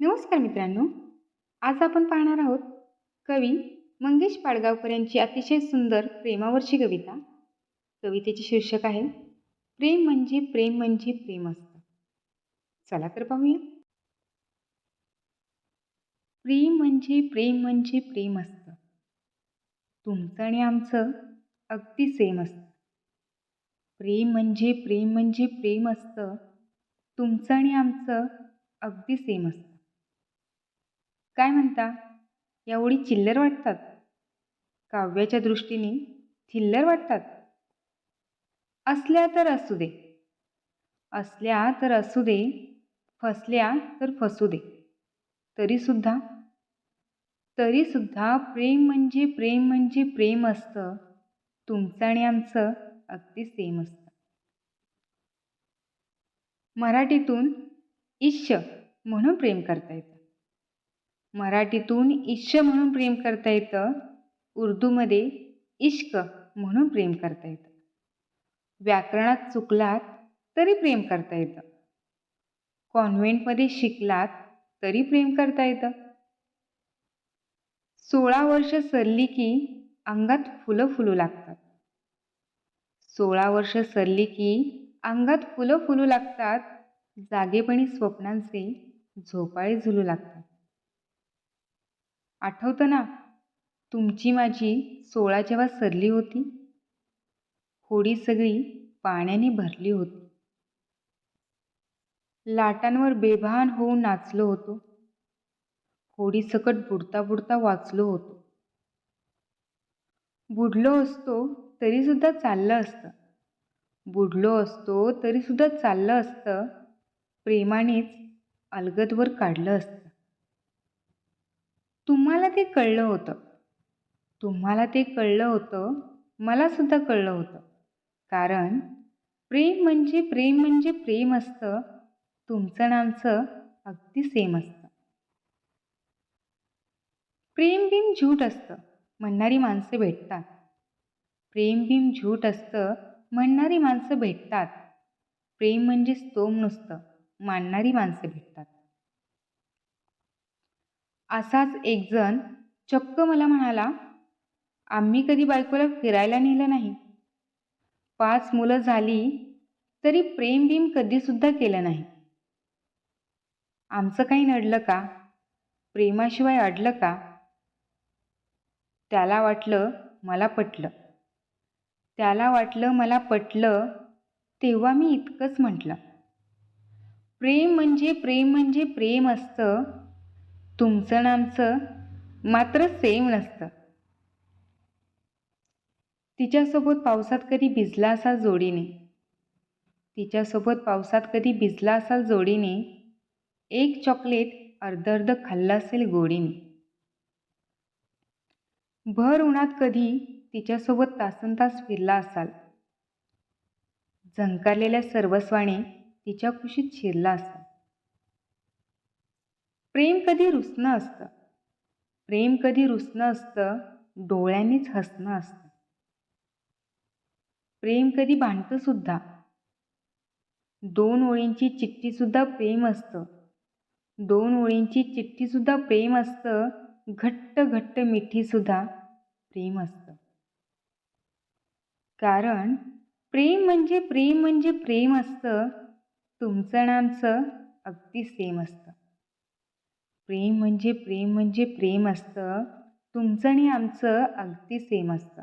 नमस्कार मित्रांनो आज आपण पाहणार आहोत कवी मंगेश पाडगावकर यांची अतिशय सुंदर प्रेमावरची कविता. कवितेचे शीर्षक आहे प्रेम म्हणजे प्रेम म्हणजे प्रेम असतं. चला तर पाहूया. प्रेम म्हणजे प्रेम म्हणजे प्रेम असतं. तुमचं आणि आमचं अगदी सेम असतं. प्रेम म्हणजे प्रेम म्हणजे प्रेम असतं. तुमचं आणि आमचं अगदी सेम असतं. काय म्हणता? या ओळी चिल्लर वाटतात. काव्याच्या दृष्टीने थिल्लर वाटतात. असल्या तर असू दे. असल्या तर असू दे. फसल्या तर फसू दे. तरीसुद्धा तरीसुद्धा प्रेम म्हणजे प्रेम म्हणजे प्रेम असतं. तुमचं आणि आमचं अगदी सेम असतं. मराठीतून ईश्य म्हणून प्रेम करता येतं. मराठीतून ईश्य म्हणून प्रेम करता येतं उर्दूमध्ये इश्क म्हणून प्रेम करता येतं. व्याकरणात चुकलात तरी प्रेम करता येतं. कॉन्व्हेंटमध्ये शिकलात तरी प्रेम करता येतं. सोळा वर्ष सरली की अंगात फुलं फुलू लागतात. सोळा वर्ष सरली की अंगात फुलं फुलू लागतात जागेपणी स्वप्नांचे झोपाळे झुलू लागतात. आठवतं ना? तुमची माझी सोळा जेव्हा सरली होती होडी सगळी पाण्याने भरली होती. लाटांवर बेभान होऊन नाचलो होतो. होडी सकट बुडता बुडता वाचलो होतो. बुडलो असतो तरीसुद्धा चाललं असतं. बुडलो असतो तरीसुद्धा चाललं असतं. प्रेमानेच अलगदवर काढलं असतं. तुम्हाला ते कळलं होतं. तुम्हाला ते कळलं होतं मलासुद्धा कळलं होतं. कारण प्रेम म्हणजे प्रेम म्हणजे प्रेम असतं. तुमचं नामचं अगदी सेम असतं. प्रेम भीम झूट असतं म्हणणारी माणसं भेटतात. प्रेम भीम झूट असतं म्हणणारी माणसं भेटतात. प्रेम म्हणजे स्तोम नुसतं मानणारी माणसं भेटतात. असाच एक जण चक्क मला म्हणाला आम्ही कधी बायकोला फिरायला नेलं नाही. पाच मुलं झाली तरी प्रेम बिम कधीसुद्धा केलं नाही. आमचं काही नडलं का? प्रेमाशिवाय अडलं का? त्याला वाटलं मला पटलं. त्याला वाटलं मला पटलं तेव्हा मी इतकंच म्हटलं. प्रेम म्हणजे प्रेम म्हणजे प्रेम असतं. तुमचं नामचं मात्र सेम नसतं. तिच्यासोबत पावसात कधी भिजला असाल जोडीने? तिच्यासोबत पावसात कधी भिजला असाल जोडीने? एक चॉकलेट अर्ध अर्ध खाल्लं असेल गोडीने. भर उन्हात कधी तिच्यासोबत तासन तास फिरला असाल? झंकारलेल्या सर्वस्वाने तिच्या कुशीत शिरला असाल. प्रेम कधी रुसणं असतं? प्रेम कधी रुसणं असतं? डोळ्यांनीच हसणं असतं. प्रेम कधी भांडतं सुद्धा? दोन ओळींची चिठ्ठीसुद्धा प्रेम असतं. दोन ओळींची चिठ्ठीसुद्धा प्रेम असतं. घट्ट घट्ट मिठीसुद्धा प्रेम असतं. कारण प्रेम म्हणजे प्रेम म्हणजे प्रेम असतं. तुमचं आणि आमचं अगदी सेम असतं. प्रेम म्हणजे प्रेम म्हणजे प्रेम असतं. तुमचं आणि आमचं अगदी सेम असतं.